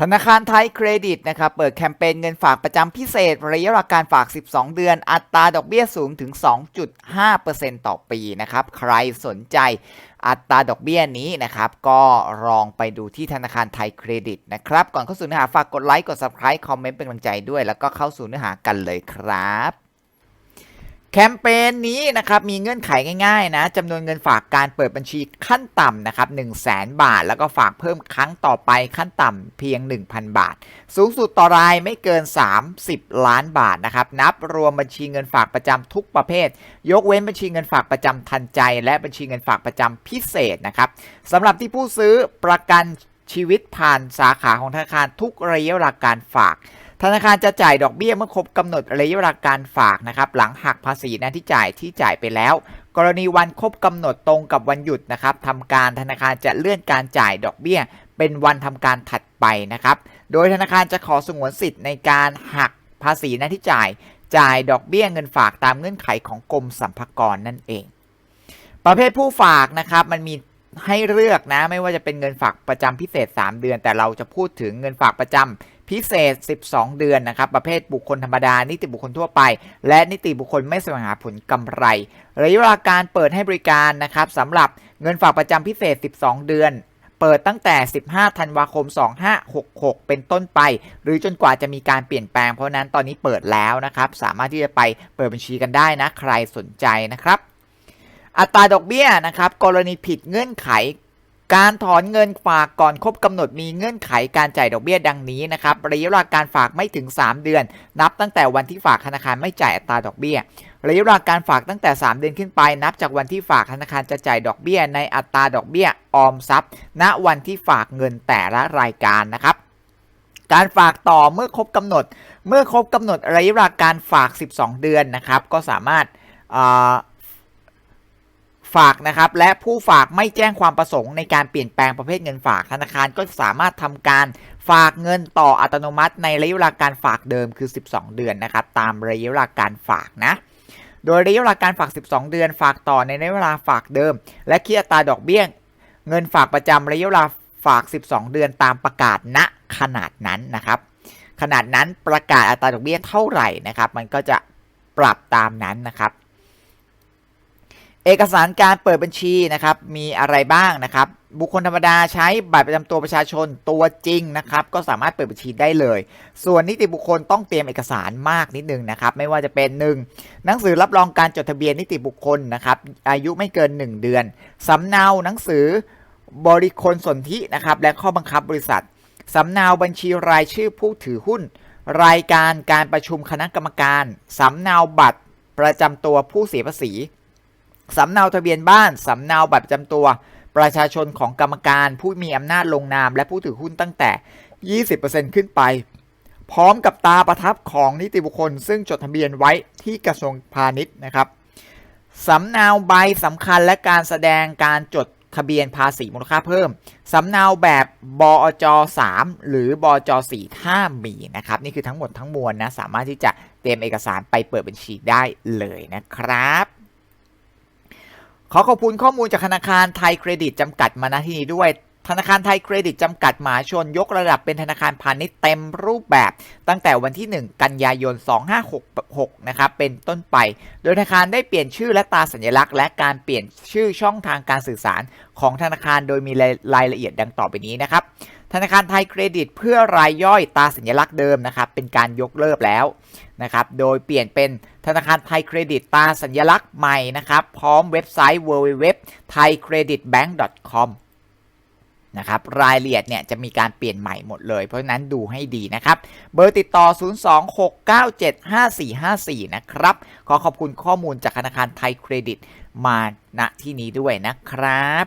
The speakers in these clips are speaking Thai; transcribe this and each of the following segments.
ธนาคารไทยเครดิตนะครับเปิดแคมเปญเงินฝากประจำพิเศษ ระยะเวลาการฝาก 12 เดือน อัตราดอกเบี้ยสูงถึง 2.5%ต่อปีนะครับใครสนใจอัตราดอกเบี้ยนี้นะครับ ก็ลองไปดูที่ธนาคารไทยเครดิตนะครับ ก่อนเข้าสู่เนื้อหาฝากกดไลค์กด subscribe คอมเมนต์เป็นกำลังใจด้วย แล้วก็เข้าสู่เนื้อหากันเลยครับ แคมเปญนี้นะครับมีเงื่อนไขง่ายๆนะจำนวนเงินฝากการเปิดบัญชีขั้นต่ำนะครับ1 0 0 0 0แบาท แล้วก็ฝากเพิ่มครั้งต่อไปขั้นต่ำเพียง 1,000 บาท สูงสุดต่อรายไม่เกิน 30 ล้านบาทนะครับนับรวมบัญชีเงินฝากประจำทุกประเภท ยกเว้นบัญชีเงินฝากประจำทันใจ และบัญชีเงินฝากประจำพิเศษนะครับสำหรับที่ผู้ซื้อประกันชีวิตผ่านสาขาของธนาคารทุกระยะเวลาการฝาก ธนาคารจะจ่ายดอกเบี้ยเมื่อครบกำหนดระยะเวลาการฝากนะครับหลังหักภาษีหน้าที่จ่ายที่จ่ายไปแล้ว กรณีวันครบกำหนดตรงกับวันหยุดนะครับทำการธนาคารจะเลื่อนการจ่ายดอกเบี้ย เป็นวันทำการถัดไปนะครับโดยธนาคารจะขอสงวนสิทธิ์ในการหักภาษีหน้าที่จ่ายจ่ายดอกเบี้ยเงินฝากตามเงื่อนไขของกรมสรรพากรนั่นเอง ประเภทผู้ฝากนะครับมันมีให้เลือกนะไม่ว่าจะเป็นเงินฝากประจำพิเศษ 3 เดือน แต่เราจะพูดถึงเงินฝากประจำ พิเศษ 12 เดือนนะครับ ประเภทบุคคลธรรมดา นิติบุคคลทั่วไป และนิติบุคคลไม่แสวงหาผลกำไรระยะเวลาการเปิดให้บริการนะครับสำหรับเงินฝากประจำพิเศษ 12 เดือน เปิดตั้งแต่ 15 ธันวาคม 2566 เป็นต้นไป หรือจนกว่าจะมีการเปลี่ยนแปลง เพราะนั้นตอนนี้เปิดแล้วนะครับ สามารถที่จะไปเปิดบัญชีกันได้นะ ใครสนใจนะครับอัตราดอกเบี้ยนะครับกรณีผิดเงื่อนไข การถอนเงินฝากก่อนครบกำหนดมีเงื่อนไขการจ่ายดอกเบี้ยดังนี้นะครับระยะเวลาการฝากไม่ถึง 3 เดือน นับตั้งแต่วันที่ฝากธนาคารไม่จ่ายอัตราดอกเบี้ยระยะเวลาการฝากตั้งแต่ 3 เดือนขึ้นไป นับจากวันที่ฝากธนาคารจะจ่ายดอกเบี้ย ในอัตราดอกเบี้ยออมทรัพย์ ณวันที่ฝากเงินแต่ละรายการนะครับการฝากต่อเมื่อครบกำหนด เมื่อครบกำหนดระยะเวลาการฝาก 12 เดือนนะครับ ก็สามารถ ฝากนะครับและผู้ฝากไม่แจ้งความประสงค์ในการเปลี่ยนแปลงประเภทเงินฝากธนาคารก็สามารถทำการฝากเงินต่ออัตโนมัติในระยะเวลาการฝากเดิมคือ 12 เดือนนะครับตามระยะเวลาการฝากนะ โดยระยะเวลาการฝาก 12 เดือน ฝากต่อในระยะเวลาฝากเดิม และคิดอัตราดอกเบี้ยเงินฝากประจำระยะเวลาฝาก 12 เดือนตามประกาศณขนาดนั้นนะครับ ขนาดนั้นประกาศอัตราดอกเบี้ยเท่าไหร่นะครับ มันก็จะปรับตามนั้นนะครับ เอกสารการเปิดบัญชีนะครับมีอะไรบ้างนะครับ บุคคลธรรมดาใช้บัตรประจำตัวประชาชนตัวจริงนะครับก็สามารถเปิดบัญชีได้เลย ส่วนนิติบุคคลต้องเตรียมเอกสารมากนิดนึงนะครับไม่ว่าจะเป็น 1. หนังสือรับรองการจดทะเบียนนิติบุคคลนะครับอายุไม่เกิน 1 เดือนสำเนาหนังสือบริคลสนธินะครับและข้อบังคับบริษัทสำเนาบัญชีรายชื่อผู้ถือหุ้น รายการการประชุมคณะกรรมการสำเนาบัตรประจำตัวผู้เสียภาษี สำเนาทะเบียนบ้าน สำเนาบัตรประจำตัว ประชาชนของกรรมการผู้มีอำนาจลงนาม และผู้ถือหุ้นตั้งแต่ 20%ขึ้นไป พร้อมกับตาประทับของนิติบุคคล ซึ่งจดทะเบียนไว้ที่กระทรวงพาณิชย์นะครับสำเนาใบสำคัญและการแสดงการจดทะเบียนภาษีมูลค่าเพิ่ม สำเนาแบบบอจ3หรือบอจ4ถ้ามีนะครับ นี่คือทั้งหมดทั้งมวลนะ สามารถที่จะเตรียมเอกสารไปเปิดบัญชีได้เลยนะครับ ขอขอบคุณข้อมูลจากธนาคารไทยเครดิตจำกัดมาณที่นี้ด้วยธนาคารไทยเครดิตจำกัดหมาชนยกระดับเป็นธนาคารพาณิชย์เต็มรูปแบบ ตั้งแต่วันที่ 1 กันยายน 2566 นะครับเป็นต้นไป โดยธนาคารได้เปลี่ยนชื่อและตราสัญลักษณ์ และการเปลี่ยนชื่อช่องทางการสื่อสารของธนาคารโดยมีรายละเอียดดังต่อไปนี้นะครับ ธนาคารไทยเครดิตเพื่อรายย่อยตาสัญลักษณ์เดิมนะครับเป็นการยกเลิกแล้วนะครับโดยเปลี่ยนเป็นธนาคารไทยเครดิตตาสัญลักษณ์ใหม่นะครับพร้อมเว็บไซต์ www.thaicreditbank.com นะครับรายละเอียดเนี่ยจะมีการเปลี่ยนใหม่หมดเลย เพราะฉะนั้นดูให้ดีนะครับ เบอร์ติดต่อ 026975454 นะครับ ขอขอบคุณข้อมูลจากธนาคารไทยเครดิตมาณที่นี้ด้วยนะครับ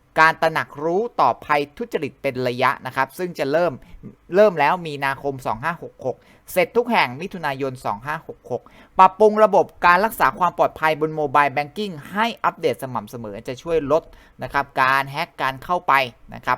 การตระหนักรู้ต่อภัยทุจริตเป็นระยะนะครับ ซึ่งจะเริ่มเริ่มแล้วมีนาคม 2566 เสร็จทุกแห่งมิถุนายน 2566 ปรับปรุงระบบการรักษาความปลอดภัยบนโมบายแบงกิ้งให้อัปเดตสม่ำเสมอจะช่วยลดนะครับการแฮกการเข้าไปนะครับ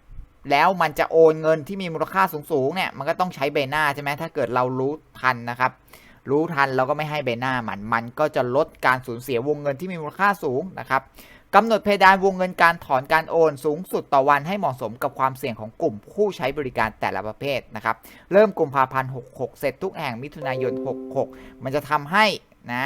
แล้วมันจะโอนเงินที่มีมูลค่าสูงๆเนี่ย มันก็ต้องใช้ใบหน้าใช่ไหมถ้าเกิดเรารู้ทันนะครับ รู้ทันเราก็ไม่ให้ใบหน้ามัน มันก็จะลดการสูญเสียวงเงินที่มีมูลค่าสูงนะครับกำหนดเพดานวงเงินการถอนการโอนสูงสุดต่อวันให้เหมาะสมกับความเสี่ยงของกลุ่มผู้ใช้บริการแต่ละประเภทนะครับ เริ่มกุมภาพันธ์66 เสร็จทุกแห่งมิถุนายน 66 มันจะทำให้นะ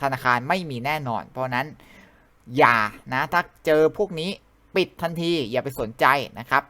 ธนาคารไม่มีแน่นอน เพราะนั้นอย่านะถ้าเจอพวกนี้ปิดทันทีอย่าไปสนใจนะครับ